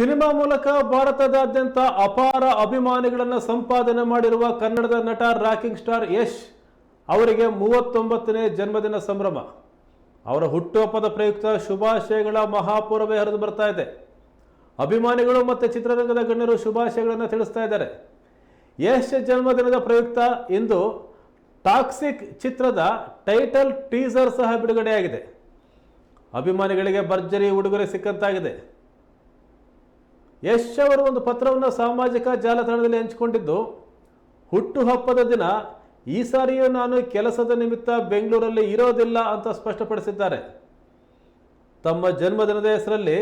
Cinema ಮೂಲಕ ಭಾರತದಾದ್ಯಂತ ಅಪಾರ ಅಭಿಮಾನಿಗಳನ್ನು ಸಂಪಾದನೆ ಮಾಡಿರುವ ಕನ್ನಡದ ನಟ, ರಾಕಿಂಗ್ ಸ್ಟಾರ್ ಯಶ್ ಅವರಿಗೆ ಮೂವತ್ತೊಂಬತ್ತನೇ ಜನ್ಮದಿನ ಸಂಭ್ರಮ. ಅವರ ಹುಟ್ಟುಹಬ್ಬದ ಪ್ರಯುಕ್ತ ಶುಭಾಶಯಗಳ ಮಹಾಪೂರ್ವೇ ಹರಿದು ಬರ್ತಾ ಇದೆ. ಅಭಿಮಾನಿಗಳು ಮತ್ತು ಚಿತ್ರರಂಗದ ಗಣ್ಯರು ಶುಭಾಶಯಗಳನ್ನು ತಿಳಿಸ್ತಾ ಇದ್ದಾರೆ. ಯಶ್ ಜನ್ಮದಿನದ ಪ್ರಯುಕ್ತ ಇಂದು ಟಾಕ್ಸಿಕ್ ಚಿತ್ರದ ಟೈಟಲ್ ಟೀಸರ್ ಸಹ ಬಿಡುಗಡೆಯಾಗಿದೆ. ಅಭಿಮಾನಿಗಳಿಗೆ ಭರ್ಜರಿ ಉಡುಗೊರೆ ಸಿಕ್ಕಂತಾಗಿದೆ. ಯಶ್ ಅವರು ಒಂದು ಪತ್ರವನ್ನು ಸಾಮಾಜಿಕ ಜಾಲತಾಣದಲ್ಲಿ ಹಂಚಿಕೊಂಡಿದ್ದು, ಹುಟ್ಟುಹಬ್ಬದ ದಿನ ಈ ಸಾರಿಯೂ ನಾನು ಕೆಲಸದ ನಿಮಿತ್ತ ಬೆಂಗಳೂರಲ್ಲಿ ಇರೋದಿಲ್ಲ ಅಂತ ಸ್ಪಷ್ಟಪಡಿಸಿದ್ದಾರೆ. ತಮ್ಮ ಜನ್ಮದಿನದ ಹೆಸರಲ್ಲಿ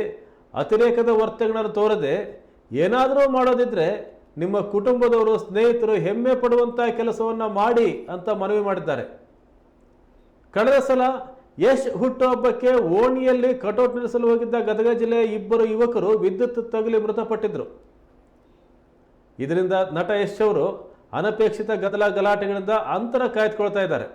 ಅತಿರೇಕದ ವರ್ತನೆಗಳನ್ನು ತೋರದೆ ಏನಾದರೂ ಮಾಡೋದಿದ್ರೆ ನಿಮ್ಮ ಕುಟುಂಬದವರು ಸ್ನೇಹಿತರು ಹೆಮ್ಮೆ ಪಡುವಂಥ ಕೆಲಸವನ್ನು ಮಾಡಿ ಅಂತ ಮನವಿ ಮಾಡಿದ್ದಾರೆ. ಕಳೆದ ಸಲ ಯಶ್ ಹುಟ್ಟುಹಬ್ಬಕ್ಕೆ ಓಣಿಯಲ್ಲಿ ಕಟೌಟ್ ನಡೆಸಲು ಹೋಗಿದ್ದ ಗದಗ ಜಿಲ್ಲೆಯ ಇಬ್ಬರು ಯುವಕರು ವಿದ್ಯುತ್ ತಗುಲಿ ಮೃತಪಟ್ಟಿದ್ದರು ಇದರಿಂದ ನಟ ಯಶ್ ಅವರು ಅನಪೇಕ್ಷಿತ ಗದಲ ಗಲಾಟೆಗಳಿಂದ ಅಂತರ ಕಾಯ್ದುಕೊಳ್ತಾ ಇದ್ದಾರೆ.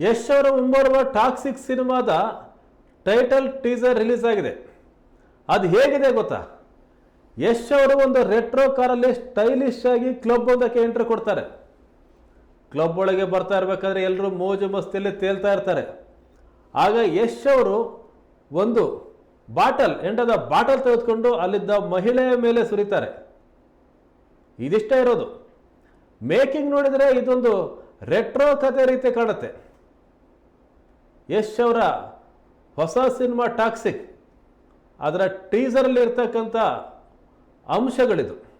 ಯಶ್ ಅವರ ಮುಂಬರುವ ಟಾಕ್ಸಿಕ್ ಸಿನಿಮಾದ ಟೈಟಲ್ ಟೀಸರ್ ರಿಲೀಸ್ ಆಗಿದೆ ಅದು ಹೇಗಿದೆ ಗೊತ್ತಾ? ಯಶ್ ಅವರು ಒಂದು ರೆಟ್ರೋ ಕಾರಲ್ಲಿ ಸ್ಟೈಲಿಶ್ ಆಗಿ ಕ್ಲಬ್ ಒಂದಕ್ಕೆ ಎಂಟ್ರಿ ಕೊಡ್ತಾರೆ. ಕ್ಲಬ್ ಒಳಗೆ ಬರ್ತಾ ಇರಬೇಕಾದ್ರೆ ಎಲ್ಲರೂ ಮೋಜು ಮಸ್ತಿಯಲ್ಲಿ ತೇಲ್ತಾ ಇರ್ತಾರೆ. ಆಗ ಯಶ್ ಅವರು ಒಂದು ಬಾಟಲ್, ಎಂಡದ ಬಾಟಲ್ ತೆಗೆದುಕೊಂಡು ಅಲ್ಲಿದ್ದ ಮಹಿಳೆಯ ಮೇಲೆ ಸುರಿತಾರೆ. ಇದಿಷ್ಟ ಇರೋದು. ಮೇಕಿಂಗ್ ನೋಡಿದರೆ ಇದೊಂದು ರೆಟ್ರೋ ಕಥೆ ರೀತಿ ಕಾಣುತ್ತೆ. ಯಶ್ ಅವರ ಹೊಸ ಸಿನಿಮಾ ಟಾಕ್ಸಿಕ್. ಅದರ ಟೀಸರಲ್ಲಿ ಇರ್ತಕ್ಕಂಥ ಅಂಶಗಳಿದು.